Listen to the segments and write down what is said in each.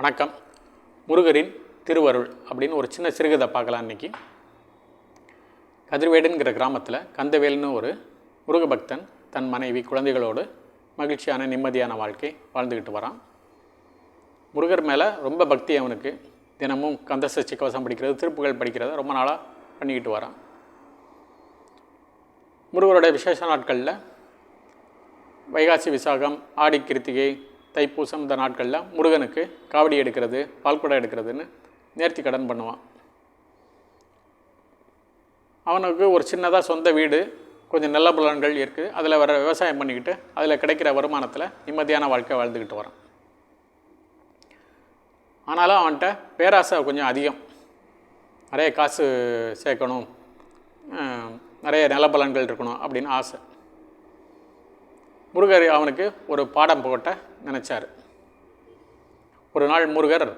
வணக்கம். முருகரின் திருவருள் அப்படின்னு ஒரு சின்ன சிறுகதை பார்க்கலாம் இன்றைக்கி கதிர்வேடுங்கிற கிராமத்தில் கந்தவேல்னு ஒரு முருக பக்தன் தன் மனைவி குழந்தைகளோடு மகிழ்ச்சியான நிம்மதியான வாழ்க்கை வாழ்ந்துக்கிட்டு வரான். முருகர் மேலே ரொம்ப பக்தி அவனுக்கு. தினமும் கந்த சஷ்டி கவசம் படிக்கிறது திருப்புகள் படிக்கிறத ரொம்ப நாளாக பண்ணிக்கிட்டு வரான். முருகரோட விசேஷ நாட்களில் வைகாசி விசாகம் ஆடி கிருத்திகை தைப்பூசம் இந்த நாட்களில் முருகனுக்கு காவடி எடுக்கிறது பால்குடம் எடுக்கிறதுன்னு நேர்த்தி கடன் பண்ணுவான். அவனுக்கு ஒரு சின்னதாக சொந்த வீடு கொஞ்சம் நல்ல புலன்கள் இருக்குது அதில் வர விவசாயம் பண்ணிக்கிட்டு அதில் கிடைக்கிற வருமானத்தில் நிம்மதியான வாழ்க்கை வாழ்ந்துக்கிட்டு வரான். ஆனாலும் அவன்கிட்ட பேராசை கொஞ்சம் அதிகம். நிறைய காசு சேர்க்கணும் நிறைய நிறைய பலன்கள் இருக்கணும் அப்படின்னு ஆசை. முருகர் அவனுக்கு ஒரு பாடம் போட்ட நினச்சார். ஒரு நாள் முருகர்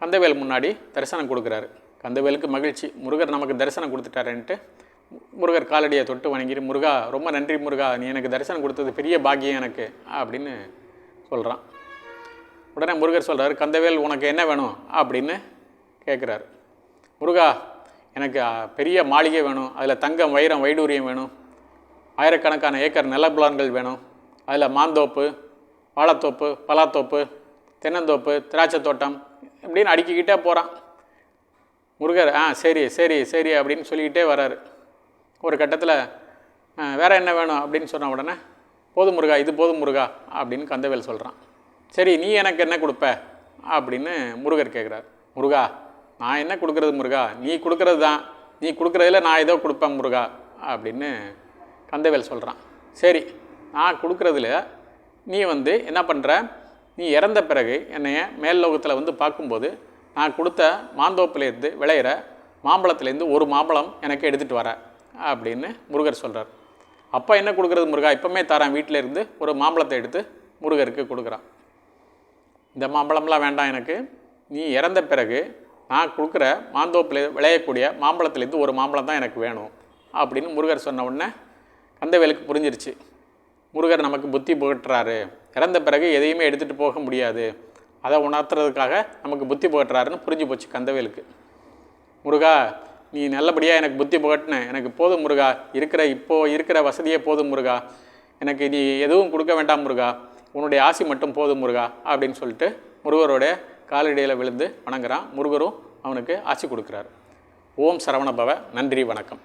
கந்தவேல் முன்னாடி தரிசனம் கொடுக்குறாரு. கந்தவேலுக்கு மகிழ்ச்சி. முருகர் நமக்கு தரிசனம் கொடுத்துட்டாருன்ட்டு முருகர் காலடியை தொட்டு வணங்கிடு முருகா ரொம்ப நன்றி முருகா. நீ எனக்கு தரிசனம் கொடுத்தது பெரிய பாக்கியம் எனக்கு அப்படின்னு சொல்கிறான் உடனே முருகர் சொல்கிறார் கந்தவேல் உனக்கு என்ன வேணும்? அப்படின்னு கேட்குறாரு முருகா எனக்கு பெரிய மாளிகை வேணும். அதில் தங்கம் வைரம் வைடூரியம் வேணும். ஆயிரக்கணக்கான ஏக்கர் நிலப்புலான்கள் வேணும். அதில் மாந்தோப்பு வாழைத்தோப்பு பலாத்தோப்பு தென்னந்தோப்பு திராட்சை தோட்டம் இப்படின்னு அடுக்கிக்கிட்டே போகிறான் முருகர் ஆ சரி சரி சரி அப்படின்னு சொல்லிக்கிட்டே வராரு ஒரு கட்டத்தில் வேறு என்ன வேணும்? அப்படின்னு சொன்ன உடனே போதும் முருகா இது போதும் முருகா அப்படின்னு கந்தவேல் சொல்கிறான் சரி நீ எனக்கு என்ன கொடுப்ப? அப்படின்னு முருகர் கேட்குறாரு முருகா நான் என்ன கொடுக்குறது முருகா? நீ கொடுக்குறது தான். நீ கொடுக்குறதுல நான் ஏதோ கொடுப்பேன் முருகா அப்படின்னு கந்தவேல் சொல்கிறான் சரி நான் கொடுக்குறதுல நீ வந்து என்ன பண்ணுற நீ இறந்த பிறகு என்னைய மேல் லோகத்தில் வந்து பார்க்கும்போது நான் கொடுத்த மாந்தோப்பிலேருந்து விளையிற மாம்பழத்துலேருந்து ஒரு மாம்பழம் எனக்கு எடுத்துகிட்டு வர அப்படின்னு முருகர் சொல்கிறார் அப்போ என்ன கொடுக்குறது முருகா? இப்போமே தரேன் வீட்டில் இருந்து ஒரு மாம்பழத்தை எடுத்து முருகருக்கு கொடுக்குறான். இந்த மாம்பழம்லாம் வேண்டாம் எனக்கு. நீ இறந்த பிறகு நான் கொடுக்குற மாந்தோப்பில் விளையக்கூடிய மாம்பழத்துலேருந்து ஒரு மாம்பழம் தான் எனக்கு வேணும் அப்படின்னு முருகர் சொன்ன உடனே கந்தவேலுக்கு புரிஞ்சிருச்சு. முருகர் நமக்கு புத்தி புகட்டுறாரு. இறந்த பிறகு எதையுமே எடுத்துகிட்டு போக முடியாது. அதை உணர்த்துறதுக்காக நமக்கு புத்தி புகட்டுறாருன்னு புரிஞ்சு போச்சு கந்தவேலுக்கு. முருகா நீ நல்லபடியாக எனக்கு புத்தி புகட்டின. எனக்கு போதும் முருகா. இருக்கிற இப்போ இருக்கிற வசதியே போதும் முருகா. எனக்கு நீ எதுவும் கொடுக்க வேண்டாம் முருகா. உன்னுடைய ஆசி மட்டும் போதும் முருகா அப்படின்னு சொல்லிட்டு முருகரோட காலடியில் விழுந்து வணங்குறான். முருகரும் அவனுக்கு ஆசி கொடுக்குறாரு. ஓம் சரவணபவ நன்றி வணக்கம்.